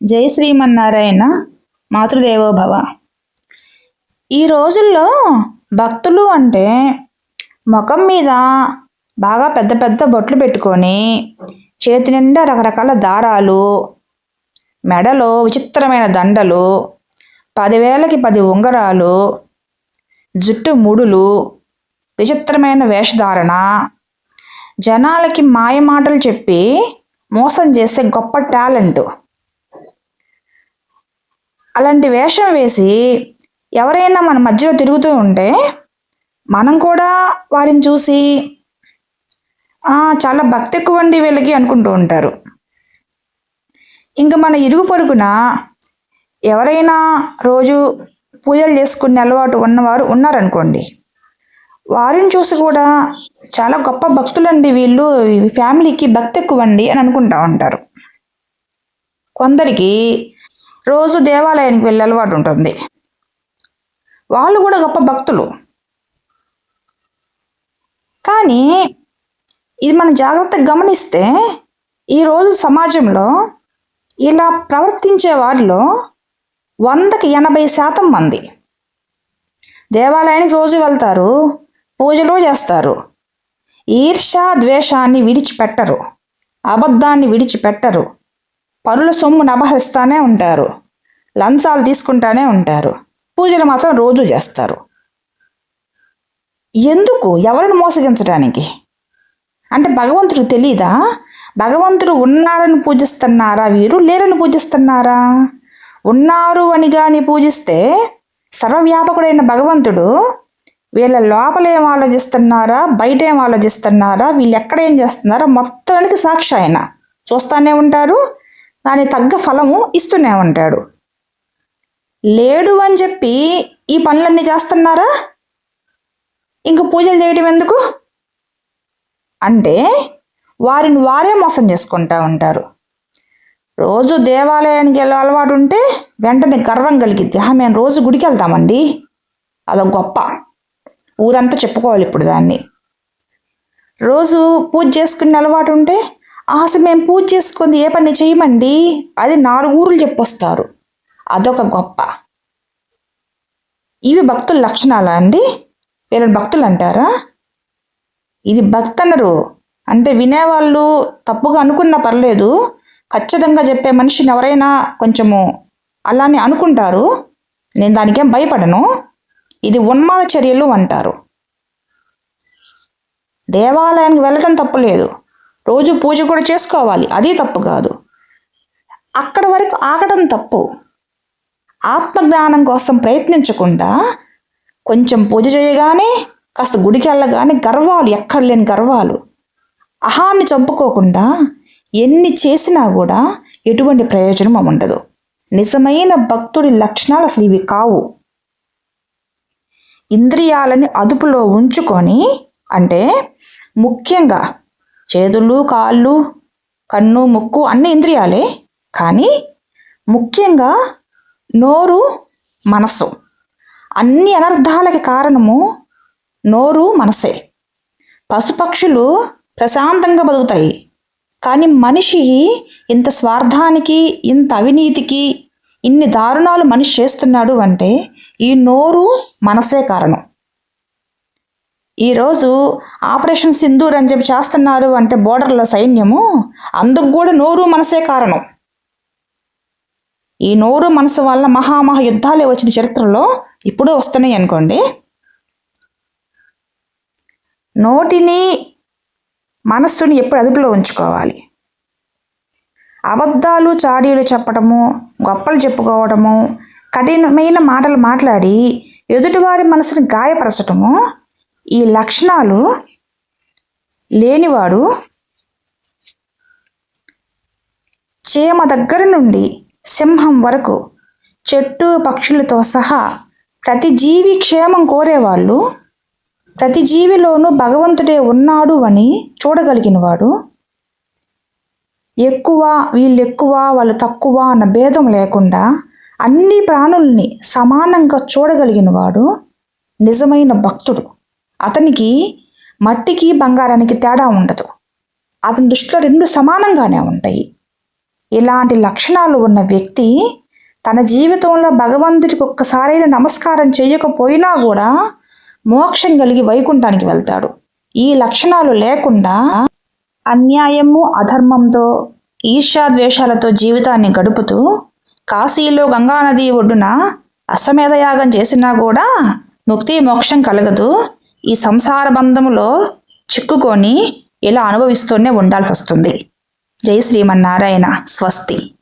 జై శ్రీమన్నారాయణ మాతృదేవోభవ. ఈ రోజుల్లో భక్తులు అంటే ముఖం మీద బాగా పెద్ద పెద్ద బొట్లు పెట్టుకొని చేతి నిండా రకరకాల దారాలు మెడలో విచిత్రమైన దండలు పదివేలకి పది ఉంగరాలు జుట్టు ముడులు విచిత్రమైన వేషధారణ జనాలకి మాయమాటలు చెప్పి మోసం చేసే గొప్ప టాలెంట్. అలాంటి వేషం వేసి ఎవరైనా మన మధ్యలో తిరుగుతూ ఉంటే మనం కూడా వారిని చూసి చాలా భక్తి ఎక్కువ అండి వీళ్ళకి అనుకుంటూ ఉంటారు. ఇంకా మన ఇరుగు పొరుగున ఎవరైనా రోజు పూజలు చేసుకునే అలవాటు ఉన్నవారు ఉన్నారనుకోండి వారిని చూసి కూడా చాలా గొప్ప భక్తులండి వీళ్ళు ఫ్యామిలీకి భక్తి ఎక్కువండి అని అనుకుంటూ ఉంటారు. కొందరికి రోజు దేవాలయానికి వెళ్ళే అలవాటు ఉంటుంది. వాళ్ళు కూడా గొప్ప భక్తులు. కానీ ఇది మనం జాగ్రత్తగా గమనిస్తే ఈరోజు సమాజంలో ఇలా ప్రవర్తించే వారిలో వందకి ఎనభై శాతం మంది దేవాలయానికి రోజు వెళ్తారు పూజలు చేస్తారు. ఈర్ష ద్వేషాన్ని విడిచిపెట్టరు అబద్ధాన్ని విడిచిపెట్టరు. పరుల సొమ్మును అపహరిస్తానే ఉంటారు. లంచాలు తీసుకుంటానే ఉంటారు. పూజలు మాత్రం రోజు చేస్తారు. ఎందుకు? ఎవరిని మోసగించడానికి అంటే భగవంతుడు తెలీదా? భగవంతుడు ఉన్నాడని పూజిస్తున్నారా వీరు? లేరని పూజిస్తున్నారా? ఉన్నారు అని కానీ పూజిస్తే సర్వవ్యాపకుడైన భగవంతుడు వీళ్ళ లోపల ఏం ఆలోచిస్తున్నారా? బయట ఏం ఆలోచిస్తున్నారా? వీళ్ళు ఎక్కడ ఏం చేస్తున్నారా? మొత్తానికి సాక్షి ఆయన. చూస్తూనే ఉంటారు. దాని తగ్గ ఫలము ఇస్తూనే ఉంటాడు. లేడు అని చెప్పి ఈ పనులన్నీ చేస్తున్నారా? ఇంక పూజలు చేయడం ఎందుకు? అంటే వారిని వారే మోసం చేసుకుంటా ఉంటారు. రోజు దేవాలయానికి వెళ్ళే అలవాటు ఉంటే వెంటనే గర్వం కలిగిద్ది. మేము రోజు గుడికి వెళ్తామండి. అదొక గొప్ప. ఊరంతా చెప్పుకోవాలి ఇప్పుడు దాన్ని. రోజు పూజ చేసుకునే అలవాటు ఉంటే అసలు మేము పూజ చేసుకుంది ఏ పని చేయమండి? అది నాలుగు ఊర్లు చెప్పొస్తారు. అదొక గొప్ప. ఇవి భక్తుల లక్షణాలా అండి? వీళ్ళని భక్తులు అంటారా? ఇది భక్తి అనరు అంటే వినేవాళ్ళు తప్పుగా అనుకున్నా పర్లేదు. ఖచ్చితంగా చెప్పే మనిషిని ఎవరైనా కొంచెము అలానే అనుకుంటారు. నేను దానికేం భయపడను. ఇది ఉన్మాద చర్యలు అంటారు. దేవాలయానికి వెళ్ళటం తప్పులేదు. రోజు పూజ కూడా చేసుకోవాలి. అది తప్పు కాదు. అక్కడ వరకు ఆగడం తప్పు. ఆత్మజ్ఞానం కోసం ప్రయత్నించకుండా కొంచెం పూజ చేయగానే కాస్త గుడికి వెళ్ళగానే గర్వాలు ఎక్కడలేని గర్వాలు. అహాన్ని చంపుకోకుండా ఎన్ని చేసినా కూడా ఎటువంటి ప్రయోజనం ఉండదు. నిజమైన భక్తుడి లక్షణాలు అసలు ఇవి కావు. ఇంద్రియాలని అదుపులో ఉంచుకొని అంటే ముఖ్యంగా చేతులు కాళ్ళు కన్ను ముక్కు అన్ని ఇంద్రియాలే. కానీ ముఖ్యంగా నోరు మనస్సు. అన్ని అనర్థాలకి కారణము నోరు మనసే. పశుపక్షులు ప్రశాంతంగా బతుకుతాయి. కానీ మనిషి ఇంత స్వార్థానికి ఇంత అవినీతికి ఇన్ని దారుణాలు మనిషి చేస్తున్నాడు అంటే ఈ నోరు మనసే కారణం. ఈరోజు ఆపరేషన్ సింధూర్ అని చెప్పి చేస్తున్నారు అంటే బోర్డర్ల సైన్యము అందుకు కూడా నోరు మనసే కారణం. ఈ నోరు మనసు వల్ల మహామహా యుద్ధాలే వచ్చిన చరిత్రలో ఇప్పుడు వస్తున్నాయి అనుకోండి. నోటిని మనస్సుని ఎప్పుడు అదుపులో ఉంచుకోవాలి. అబద్ధాలు చాడీలు చెప్పడము గొప్పలు చెప్పుకోవడము కఠినమైన మాటలు మాట్లాడి ఎదుటివారి మనసుని గాయపరచటము ఈ లక్షణాలు లేనివాడు చీమ దగ్గర నుండి సింహం వరకు చెట్టు పక్షులతో సహా ప్రతి జీవి క్షేమం కోరేవాళ్ళు ప్రతి జీవిలోనూ భగవంతుడే ఉన్నాడు అని చూడగలిగినవాడు ఎక్కువ వీళ్ళు ఎక్కువ వాళ్ళు తక్కువ అన్న భేదం లేకుండా అన్ని ప్రాణుల్ని సమానంగా చూడగలిగినవాడు నిజమైన భక్తుడు. అతనికి మట్టికి బంగారానికి తేడా ఉండదు. అతని దృష్టిలో రెండు సమానంగానే ఉంటాయి. ఇలాంటి లక్షణాలు ఉన్న వ్యక్తి తన జీవితంలో భగవంతుడికి ఒక్కసారైనా నమస్కారం చేయకపోయినా కూడా మోక్షం కలిగి వైకుంఠానికి వెళ్తాడు. ఈ లక్షణాలు లేకుండా అన్యాయము అధర్మంతో ఈర్ష్యాద్వేషాలతో జీవితాన్ని గడుపుతూ కాశీలో గంగానది ఒడ్డున అశ్వమేధయాగం చేసినా కూడా ముక్తి మోక్షం కలగదు. ఈ సంసార బంధములో చిక్కుకొని ఇలా అనుభవిస్తూనే ఉండాల్సి వస్తుంది జై శ్రీమన్నారాయణ. స్వస్తి.